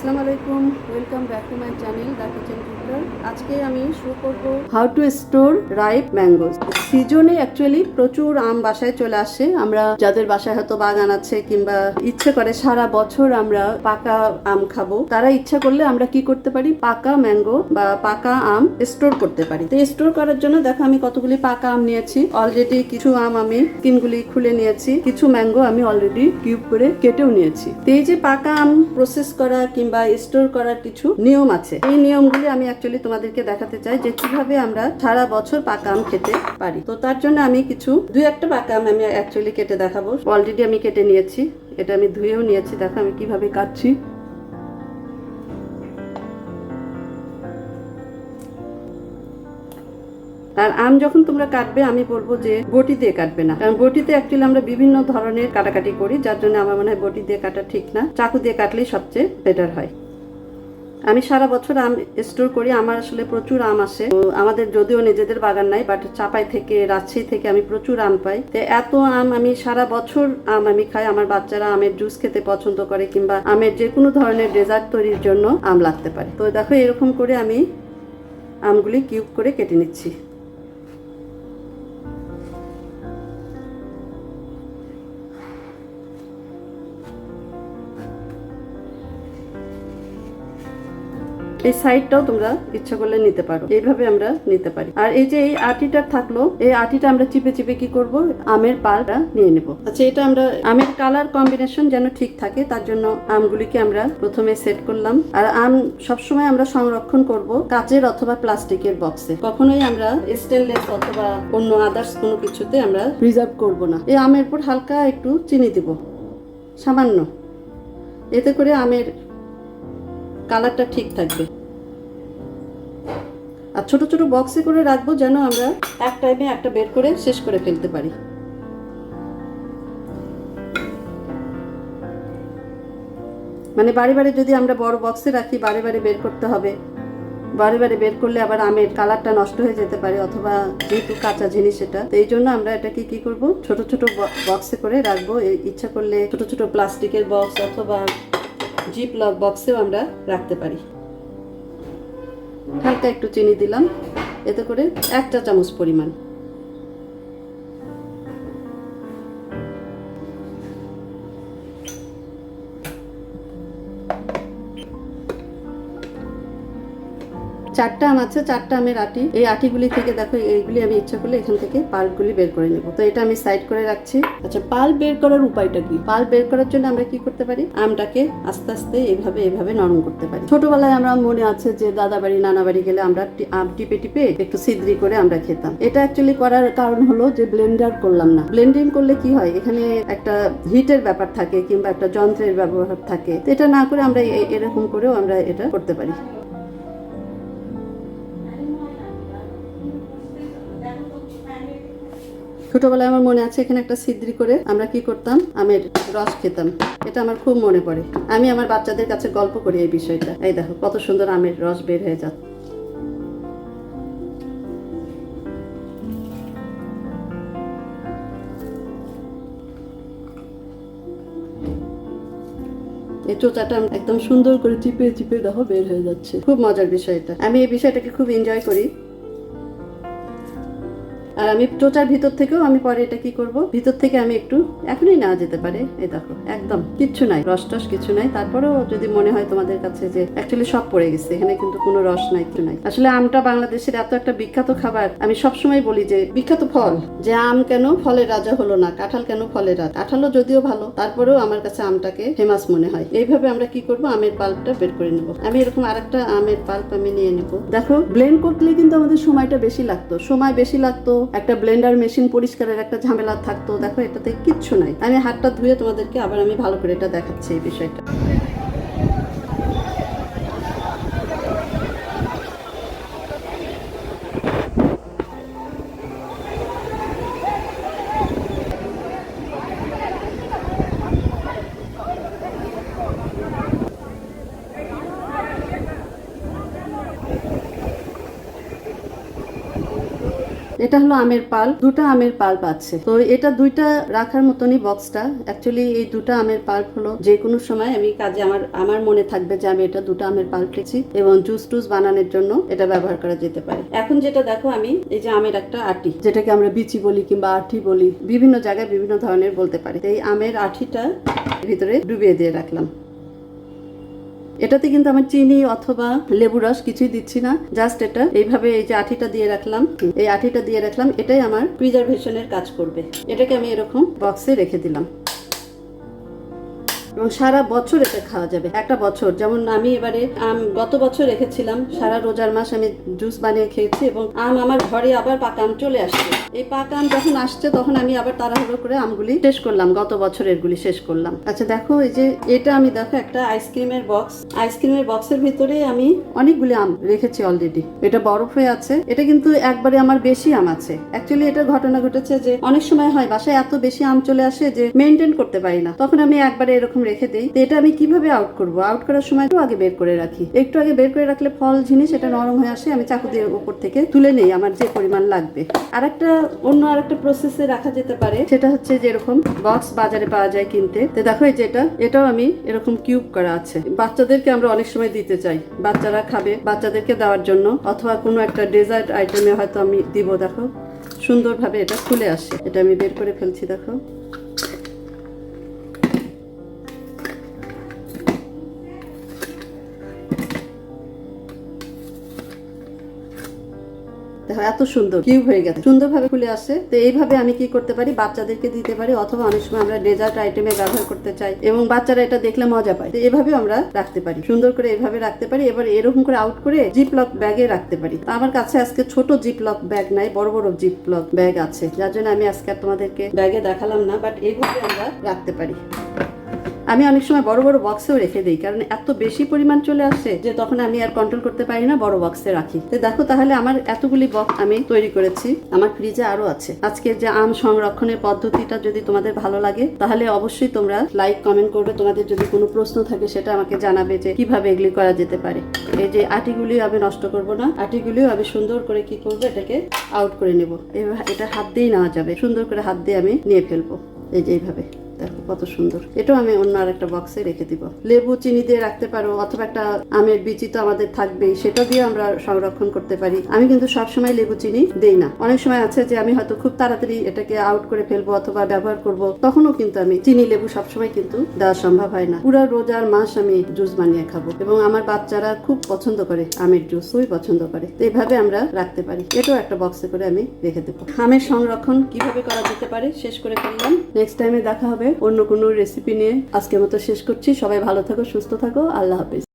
আসসালামু আলাইকুম। আজকে আমি শুরু করব how to store ripe mangoes. সিজনে অ্যাকচুয়ালি প্রচুর আম বাসায় চলে আসে। আমরা যাদের বাসায় হয়তো বাগান আছে কিংবা ইচ্ছে করে সারা বছর আমরা পাকা আম খাব, তারা ইচ্ছা করলে আমরা কি করতে পারি? পাকা ম্যাঙ্গো বা পাকা আম স্টোর করতে পারি। তো স্টোর করার জন্য দেখো আমি কতগুলি পাকা আম নিয়েছি। অলরেডি কিছু আম আমি স্কিনগুলি খুলে নিয়েছি। কিছু ম্যাঙ্গো আমি অলরেডি কিউব করে কেটেও নিয়েছি। তো এই যে পাকা আম প্রসেস করা কিংবা স্টোর করার কিছু নিয়ম আছে। এই নিয়মগুলি আমি অ্যাকচুয়ালি তোমাদেরকে দেখাতে চাই যে কীভাবে আমরা সারা বছর পাকা আম খেতে পারি। তো তার জন্য আমি কিছু, দুই একটা পাকা আম আমি অ্যাকচুয়ালি কেটে দেখাবো। অলরেডি আমি কেটে নিয়েছি। এটা আমি ধুয়েও নিয়েছি। দেখো আমি কীভাবে কাটছি। আর আম যখন তোমরা কাটবে, আমি বলব যে বটি দিয়ে কাটবে না। কারণ বটিতে অ্যাকচুয়ালি আমরা বিভিন্ন ধরনের কাটাকাটি করি, যার জন্য আমার মনে হয় বটি দিয়ে কাটা ঠিক না। চাকু দিয়ে কাটলেই সবচেয়ে বেটার হয়। আমি সারা বছর আম স্টোর করি, আমার আসলে প্রচুর আম আসে। আমাদের যদিও নিজেদের বাগান নাই বাট চাপাই থেকে, রাজশাহী থেকে আমি প্রচুর আম পাই। তো এত আম আমি সারা বছর আম আমি খাই, আমার বাচ্চারা আমের জুস খেতে পছন্দ করে কিংবা আমের যে কোনো ধরনের ডেজার্ট তৈরির জন্য আম লাগতে পারে। তো দেখো, এরকম করে আমি আমগুলি কিউব করে কেটে নিচ্ছি। এই সাইডটাও তোমরা ইচ্ছা করলে নিতে পারো। এইভাবে আমরা নিতে পারি। আর এই যে এই আটিটা থাকল, এই আটিটা আমরা চিপে চিপে কি করব? আমের পালটা নিয়ে নেব। আচ্ছা এটা আমরা আমের কালার কম্বিনেশন যেন ঠিক থাকে, তার জন্য আমগুলিকে আমরা প্রথমে সেট করলাম। আর আম সবসময় আমরা সংরক্ষণ করব কাচের অথবা প্লাস্টিকের বক্সে কখনোই আমরা স্টেনলেস অথবা অন্য আদার্স কোনো কিছুতে আমরা প্রিজার্ভ করব না। এই আমের উপর হালকা একটু চিনি দিব। সামান্য। এতে করে আমের কালারটা ঠিক থাকবে। আর ছোট ছোট বক্সে করে রাখব যেন আমরা এক টাইমে একটা বের করে শেষ করে ফেলতে পারি। মানে বারে বারে যদি আমরা বড় বক্সে রাখি, বারে বারে বের করতে হবে। বারে বারে বের করলে আবার আমের কালারটা নষ্ট হয়ে যেতে পারে অথবা যেহেতু কাঁচা জিনিস এটা, তো এই জন্য আমরা এটাকে কি করব? ছোট ছোট বক্সে করে রাখব। ইচ্ছা করলে ছোট ছোট প্লাস্টিকের বক্স অথবা জিপ লক বক্সেও আমরা রাখতে পারি। হালকা একটু চিনি দিলাম এতে করে একটা চামচ পরিমাণ। চারটা আম আছে, চারটা আমের আটি। এই আটিগুলি থেকে দেখো, এইগুলি আমি ইচ্ছা করলে এখান থেকে পাল্পগুলি বের করে নেব। তো এটা আমি সাইড করে রাখছি। আচ্ছা পাল্প বের করার উপায়টা কি? পাল্প বের করার জন্য আমরা কি করতে পারি? আমটাকে আস্তে আস্তে এইভাবে এইভাবে নরম করতে পারি। ছোটবেলায় আমরা মনে আছে যে দাদা বাড়ি নানা বাড়ি গেলে আমরা আম টিপে টিপে একটু সিদ্রি করে আমরা খেতাম। এটা অ্যাকচুয়ালি করার কারণ হলো যে ব্লেন্ডার করলাম না। ব্লেন্ডিং করলে কি হয়? এখানে একটা হিটের ব্যাপার থাকে কিংবা একটা যন্ত্রের ব্যবহার থাকে। তো এটা না করে আমরা এরকম করেও আমরা এটা করতে পারি। ছোটবেলায় আমার মনে আছে, এখানে একটা সিদ্রি করে আমরা কি করতাম? আমের রস খেতাম। এটা আমার খুব মনে পড়ে। আমি আমার বাচ্চাদের কাছে গল্প করি এই বিষয়টা। এই দেখো, কত সুন্দর আমের রস বের হয়ে যাচ্ছে। এই চোচাটা একদম সুন্দর করে চিপে চিপে দেখো বের হয়ে যাচ্ছে। খুব মজার বিষয় এটা আমি এই বিষয়টাকে খুব এনজয় করি। আর আমি চোচার ভিতর থেকেও আমি পরে এটা কি করব? ভিতর থেকে আমি একটু এখনই নেওয়া যেতে পারে। এই দেখো, একদম কিচ্ছু নাই, রস টস কিছু নাই। তারপরেও যদি মনে হয় তোমাদের কাছে যে অ্যাকচুয়ালি সব পড়ে গেছে, এখানে কিন্তু কোনো রস নাই, কিছু নাই। আসলে আমটা বাংলাদেশের এত একটা বিখ্যাত খাবার, আমি সবসময় বলি যে বিখ্যাত ফল। যে আম কেন ফলের রাজা হলো না, কাঁঠাল কেন ফলের রাজা? কাঁঠালও যদিও ভালো, তারপরেও আমার কাছে আমটাকে ফেমাস মনে হয়। এইভাবে আমরা কি করব? আমের পাল্পটা বের করে নেব। আমি এরকম আরেকটা আমের পাল্প আমি নিয়ে নেব। দেখো ব্লেন্ড করতে কিন্তু আমাদের সময়টা বেশি লাগতো। সময় বেশি লাগতো একটা ব্লেন্ডার মেশিন পরিষ্কারের একটা ঝামেলা থাকতো। দেখো, এটাতে কিচ্ছু নাই। আমি হাতটা ধুয়ে তোমাদেরকে আবার আমি ভালো করে এটা দেখাচ্ছি এই বিষয়টা। এটা হলো আমের পাল, দুটা আমের পাল্প আছে তো এটা দুইটা রাখার মতনই বক্সটা। অ্যাকচুয়ালি এই দুটো আমের পাল্প হলো যে কোনো সময় আমি কাজে আমার আমার মনে থাকবে যে আমি এটা দুটো আমের পাল্প রেখেছি এবং জুস টুস বানানোর জন্য এটা ব্যবহার করা যেতে পারে। এখন যেটা দেখো আমি, এই যে আমের একটা আটি, যেটাকে আমরা বিচি বলি কিংবা আঠি বলি, বিভিন্ন জায়গায় বিভিন্ন ধরনের বলতে পারি। এই আমের আঠিটা ভিতরে ডুবিয়ে দিয়ে রাখলাম। এটাতে কিন্তু আমি চিনি অথবা লেবু রস কিছুই দিচ্ছি না জাস্ট এটা। এইভাবে এই যে আঠিটা দিয়ে রাখলাম, এই আঠিটা দিয়ে রাখলাম, এটাই আমার প্রিজারভেশনের কাজ করবে। এটাকে আমি এরকম বক্সে রেখে দিলাম। এবং সারা বছর এটা খাওয়া যাবে। একটা বছর, যেমন আমি এবারে আম গত বছর রেখেছিলাম, সারা রোজার মাস আমি জুস বানিয়ে খেয়েছি এবং আম আমার ঘরে আবার পাকা আম চলে আসছে। এই পাকা আম যখন আসছে, তখন আমি আবার তাড়াহুড়ো করে আমগুলি শেষ করলাম, গত বছরের গুলি শেষ করলাম। আচ্ছা দেখো এই যে এটা আমি দেখো, একটা আইসক্রিমের বক্স আইসক্রিমের বক্সের ভিতরে আমি অনেকগুলি আম রেখেছি অলরেডি এটা বরফ হয়ে আছে। এটা কিন্তু একবারে আমার বেশি আম আছে। অ্যাকচুয়ালি এটা ঘটনা ঘটেছে যে অনেক সময় হয় বাসায় এত বেশি আম চলে আসে যে মেনটেন করতে পারি না। তখন আমি একবারে এরকম রেখে দিই, তো এটা আমি কীভাবে আউট করব? আউট করার সময় একটু আগে বের করে রাখি। একটু আগে বের করে রাখলে ফল, জিনিস এটা নরম হয়ে আসে, আমি চাকু দিয়ে উপর থেকে তুলে নেই, আমার যে পরিমাণ লাগবে। আর একটা অন্য আর একটা প্রসেসে রাখা যেতে পারে, সেটা হচ্ছে যে এরকম বক্স বাজারে পাওয়া যায় কিনতে। তো দেখো এই যে এটা, এটাও আমি এরকম কিউব করা আছে। বাচ্চাদেরকে আমরা অনেক সময় দিতে চাই। বাচ্চারা খাবে বাচ্চাদেরকে দেওয়ার জন্য, অথবা কোনো একটা ডেজার্ট আইটেমে হয়তো আমি দিব, দেখো। সুন্দরভাবে এটা খুলে আসে। এটা আমি বের করে ফেলছি, দেখো। দেখো এত সুন্দর। কিউব হয়ে গেছে? সুন্দরভাবে খুলে আসে। তো এইভাবে আমি কি করতে পারি? বাচ্চাদেরকে দিতে পারি? অথবা অনেক সময় আমরা ডেজার্ট আইটেমে ব্যবহার করতে চাই এবং বাচ্চারা এটা দেখলে মজা পায়। তো এভাবে আমরা রাখতে পারি। সুন্দর করে এভাবে রাখতে পারি। এবার এরকম করে আউট করে জিপ লক ব্যাগে রাখতে পারি। তো আমার কাছে আজকে ছোট জিপ লক ব্যাগ নাই, বড় বড় জিপ লক ব্যাগ আছে। যার জন্য আমি আজকে তোমাদেরকে ব্যাগে দেখালাম না বাট এইভাবে আমরা রাখতে পারি। আমি অনেক সময় বড় বড় বক্সেও রেখে দিই, কারণ এত বেশি পরিমাণ চলে আসছে যে তখন আমি আর কন্ট্রোল করতে পারি না, বড় বক্সে রাখি। তো দেখো তাহলে আমার এতগুলি বক্স আমি তৈরি করেছি, আমার ফ্রিজে আরও আছে। আজকে যে আম সংরক্ষণের পদ্ধতিটা যদি তোমাদের ভালো লাগে, তাহলে অবশ্যই তোমরা লাইক কমেন্ট করবে। তোমাদের যদি কোনো প্রশ্ন থাকে, সেটা আমাকে জানাবে যে কীভাবে এগুলি করা যেতে পারে। এই যে আটিগুলি আমি নষ্ট করব না, আটিগুলিও আমি সুন্দর করে কি করব, এটাকে আউট করে নেব। এটা হাত দিয়েই নেওয়া যাবে। সুন্দর করে হাত দিয়ে আমি নিয়ে ফেলব। এই যে এইভাবে। দেখো কত সুন্দর। এটাও আমি অন্য আর একটা বক্সে রেখে দিব। লেবু, চিনি দিয়ে রাখতে পারো, অথবা একটা আমের বিচি তো আমাদের থাকবেই, সেটা দিয়ে আমরা সংরক্ষণ করতে পারি। আমি কিন্তু সব সময় লেবু, চিনি দেই না। অনেক সময় আছে যে আমি হয়তো খুব তাড়াতাড়ি এটাকে আউট করে ফেলব অথবা ব্যবহার করব, তখনও কিন্তু আমি চিনি, লেবু সবসময় কিন্তু দেওয়া সম্ভব হয় না। পুরো রোজার মাস আমি জুস বানিয়ে খাব এবং আমার বাচ্চারা খুব পছন্দ করে আমের জুস খুবই পছন্দ করে। তো এইভাবে আমরা রাখতে পারি। এটাও একটা বক্সে করে আমি রেখে দেবো। আমের সংরক্ষণ কীভাবে করা যেতে পারে শেষ করে ফেললাম। নেক্সট টাইমে দেখা হবে। অন্য কোনো রেসিপি নিয়ে আজকের মতো শেষ করছি। সবাই ভালো থাকো, সুস্থ থাকো। আল্লাহ হাফিজ।